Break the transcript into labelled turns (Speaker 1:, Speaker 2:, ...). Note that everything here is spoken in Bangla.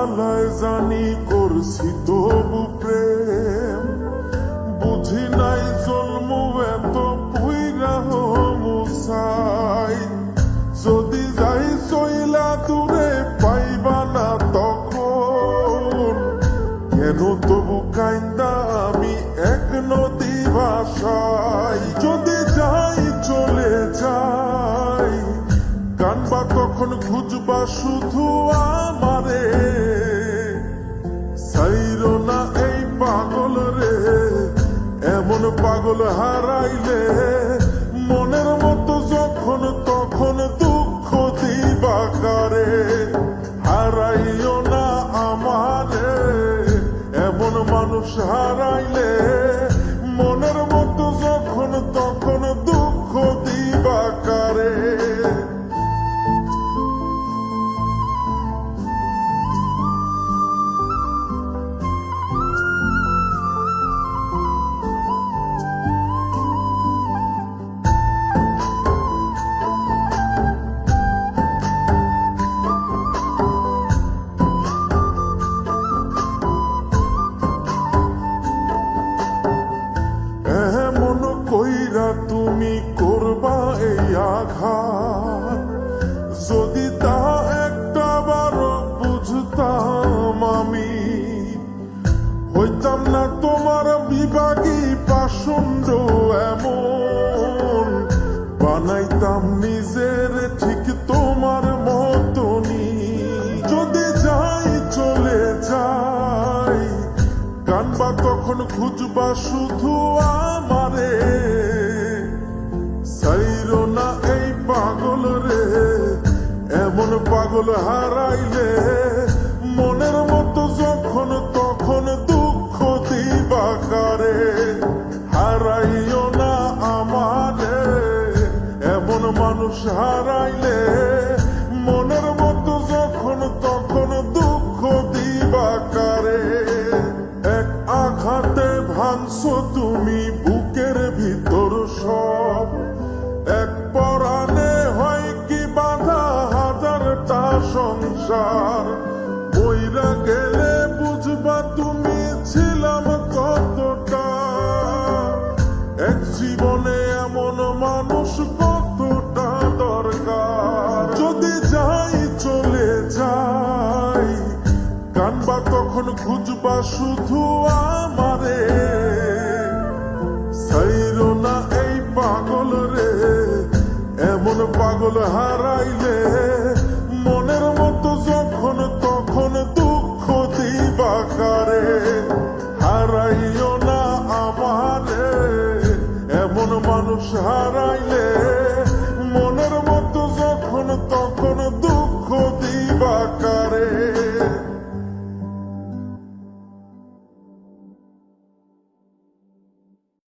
Speaker 1: জ্বালায় জানি করছি তবু প্রেম। বুঝি নাই জন্ম এত মুসাই যদি যাই চইলা দূরে পাইবা না তখন। কেন তবু কাইন্দা আমি এক নদী ভাষায় যদি যাই চলে যাই, কানবা তখন খুঁজবা শুধু আমারে। পাগল হারাইলে মনের মতো যখন তখন দুঃখ দিবা কারে হারাইও হইতাম না তোমার বিভাগী পাষণ্ড এমন। বানাইতাম নিজের ঠিক তোমার মতনই। যদি যাই, চলে যাই। কানবা তখন খুঁজবা শুধু আমারে। সাইরো না এই পাগল রে, এমন পাগল হারাইলে। মনের মতো যখন তখন দুঃখ দিবা হারাইও না আমারে। এমন মানুষ হারাইলে মনের মতো যখন, তখন দুঃখ দিবা কারে। এক আঘাতে ভাঙছো তুমি বুকের ভিতর সব। এক পরাণে হয় কি বাধা হাজারটা সংসার। বইরা গেলে বুঝবা তুমি তখন খুঁজবা শুধু আমারে। সাইরো না এই পাগল রে এমন পাগল হারাইলে।